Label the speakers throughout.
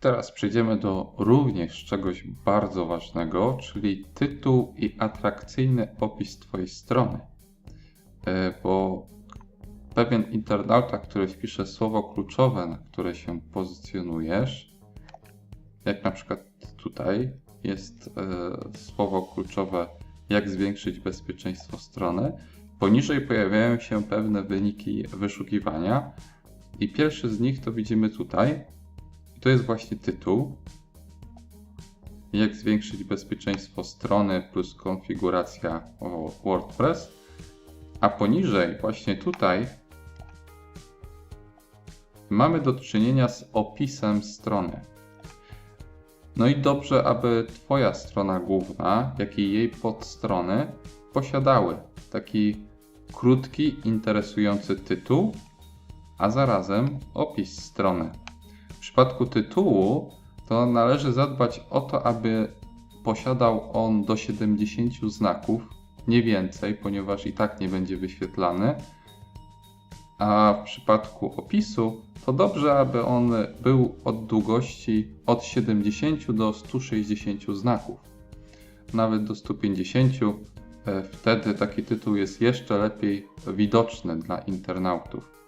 Speaker 1: Teraz przejdziemy do również czegoś bardzo ważnego, czyli tytuł i atrakcyjny opis Twojej strony. E, Bo pewien internauta, który wpisze słowo kluczowe, na które się pozycjonujesz, jak na przykład tutaj jest e, słowo kluczowe, jak zwiększyć bezpieczeństwo strony, poniżej pojawiają się pewne wyniki wyszukiwania i pierwszy z nich to widzimy tutaj. To jest właśnie tytuł. Jak zwiększyć bezpieczeństwo strony plus konfiguracja WordPress. A poniżej, właśnie tutaj, mamy do czynienia z opisem strony. No i dobrze, aby Twoja strona główna, jak i jej podstrony posiadały taki krótki, interesujący tytuł, a zarazem opis strony. Przypadku tytułu to należy zadbać o to, aby posiadał on do 70 znaków, nie więcej, ponieważ i tak nie będzie wyświetlany. A w przypadku opisu to dobrze, aby on był od długości od 70 do 160 znaków, nawet do 150. e, Wtedy taki tytuł jest jeszcze lepiej widoczny dla internautów.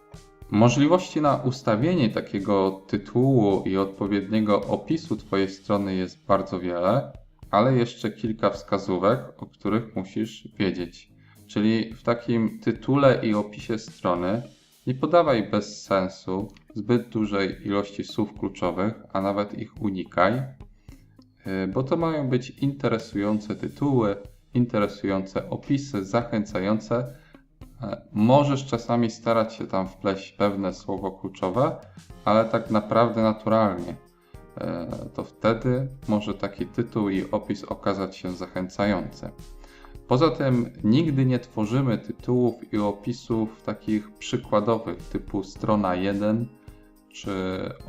Speaker 1: Możliwości na ustawienie takiego tytułu i odpowiedniego opisu Twojej strony jest bardzo wiele, ale jeszcze kilka wskazówek, o których musisz wiedzieć. Czyli w takim tytule i opisie strony nie podawaj bez sensu zbyt dużej ilości słów kluczowych, a nawet ich unikaj, yy, bo to mają być interesujące tytuły, interesujące opisy, zachęcające. E, Możesz czasami starać się tam wpleść pewne słowo kluczowe, ale tak naprawdę naturalnie. E, To wtedy może taki tytuł i opis okazać się zachęcający. Poza tym nigdy nie tworzymy tytułów i opisów takich przykładowych, typu strona 1 czy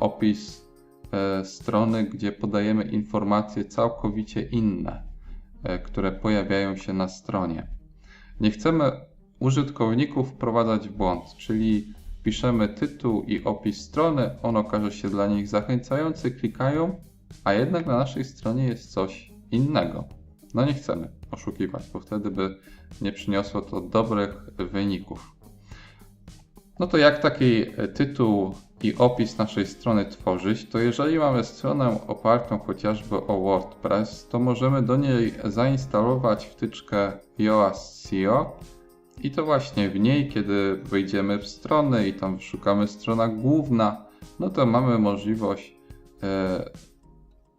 Speaker 1: opis e, strony, gdzie podajemy informacje całkowicie inne, które pojawiają się na stronie. Nie chcemy użytkowników wprowadzać w błąd, czyli piszemy tytuł i opis strony, on okaże się dla nich zachęcający, klikają, a jednak na naszej stronie jest coś innego. No nie chcemy oszukiwać, bo wtedy by nie przyniosło to dobrych wyników. No to jak taki tytuł i opis naszej strony tworzyć, to jeżeli mamy stronę opartą chociażby o WordPress, to możemy do niej zainstalować wtyczkę Yoast SEO i to właśnie w niej, kiedy wejdziemy w stronę i tam szukamy strona główna, no to mamy możliwość e,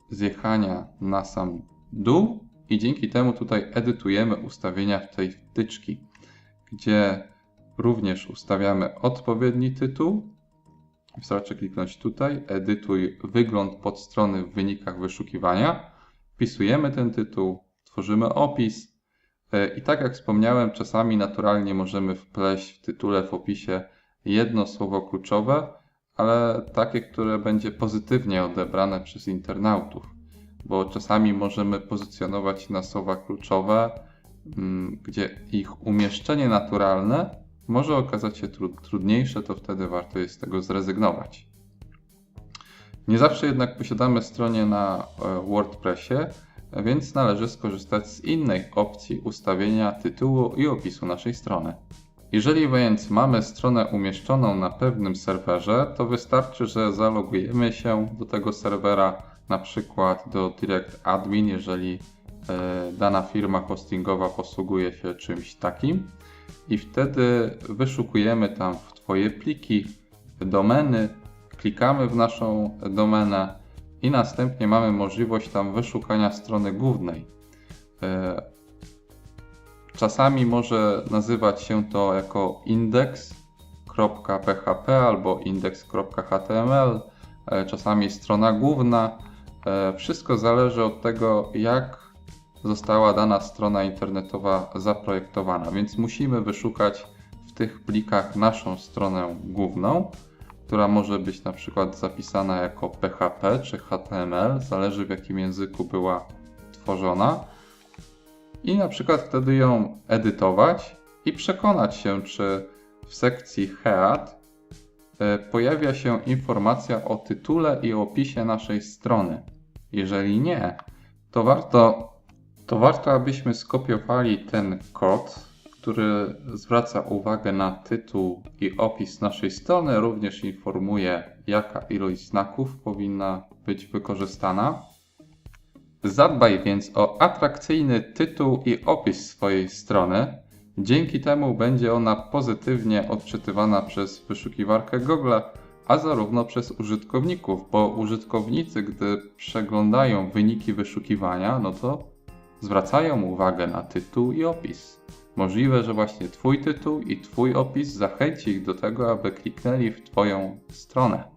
Speaker 1: zjechania na sam dół i dzięki temu tutaj edytujemy ustawienia w tej wtyczki, gdzie również ustawiamy odpowiedni tytuł. Wystarczy kliknąć tutaj, edytuj wygląd podstrony w wynikach wyszukiwania. Wpisujemy ten tytuł, tworzymy opis i tak jak wspomniałem, czasami naturalnie możemy wpleść w tytule, w opisie jedno słowo kluczowe, ale takie, które będzie pozytywnie odebrane przez internautów bo czasami możemy pozycjonować na słowa kluczowe, mm, gdzie ich umieszczenie naturalne może okazać się tru- trudniejsze, to wtedy warto jest z tego zrezygnować. Nie zawsze jednak posiadamy stronę na e, WordPressie, więc należy skorzystać z innej opcji ustawienia tytułu i opisu naszej strony. Jeżeli więc mamy stronę umieszczoną na pewnym serwerze, to wystarczy, że zalogujemy się do tego serwera, na przykład do Direct Admin, jeżeli e, dana firma hostingowa posługuje się czymś takim. I wtedy wyszukujemy tam w Twoje pliki, domeny, klikamy w naszą domenę i następnie mamy możliwość tam wyszukania strony głównej. E, Czasami może nazywać się to jako index.php albo index.html, e, czasami strona główna. E, Wszystko zależy od tego, jak została dana strona internetowa zaprojektowana, więc musimy wyszukać w tych plikach naszą stronę główną, która może być na przykład zapisana jako PHP czy HTML, zależy w jakim języku była tworzona i na przykład wtedy ją edytować i przekonać się, czy w sekcji Head e, pojawia się informacja o tytule i opisie naszej strony. Jeżeli nie, to warto, to warto abyśmy skopiowali ten kod, który zwraca uwagę na tytuł i opis naszej strony, również informuje, jaka ilość znaków powinna być wykorzystana. Zadbaj więc o atrakcyjny tytuł i opis swojej strony. Dzięki temu będzie ona pozytywnie odczytywana przez wyszukiwarkę Google, a zarówno przez użytkowników, bo użytkownicy, gdy przeglądają wyniki wyszukiwania, no to zwracają uwagę na tytuł i opis. Możliwe, że właśnie Twój tytuł i Twój opis zachęci ich do tego, aby kliknęli w Twoją stronę.